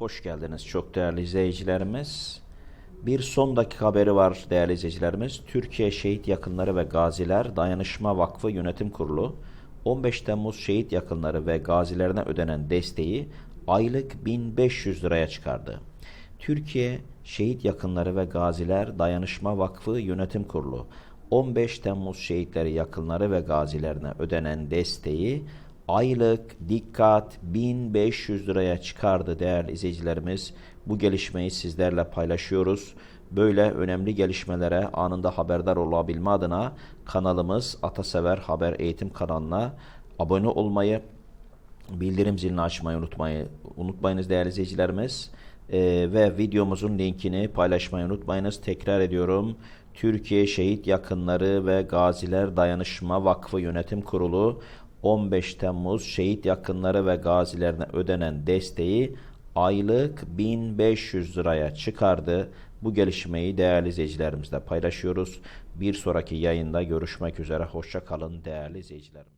Hoş geldiniz çok değerli izleyicilerimiz. Bir son dakika haberi var değerli izleyicilerimiz. Türkiye Şehit Yakınları ve Gaziler Dayanışma Vakfı Yönetim Kurulu 15 Temmuz şehit yakınları ve gazilerine ödenen desteği aylık 1500 liraya çıkardı. Türkiye Şehit Yakınları ve Gaziler Dayanışma Vakfı Yönetim Kurulu 15 Temmuz şehitleri yakınları ve gazilerine ödenen desteği aylık dikkat 1500 liraya çıkardı değerli izleyicilerimiz. Bu gelişmeyi sizlerle paylaşıyoruz. Böyle önemli gelişmelere anında haberdar olabilme adına kanalımız Atasever Haber Eğitim kanalına abone olmayı, bildirim zilini açmayı unutmayı unutmayınız değerli izleyicilerimiz. Ee, ve videomuzun linkini paylaşmayı unutmayınız. Tekrar ediyorum. Türkiye Şehit Yakınları ve Gaziler Dayanışma Vakfı Yönetim Kurulu 15 Temmuz şehit yakınları ve gazilerine ödenen desteği aylık 1500 liraya çıkardı. Bu gelişmeyi değerli izleyicilerimizle paylaşıyoruz. Bir sonraki yayında görüşmek üzere. Hoşça kalın değerli izleyicilerimiz.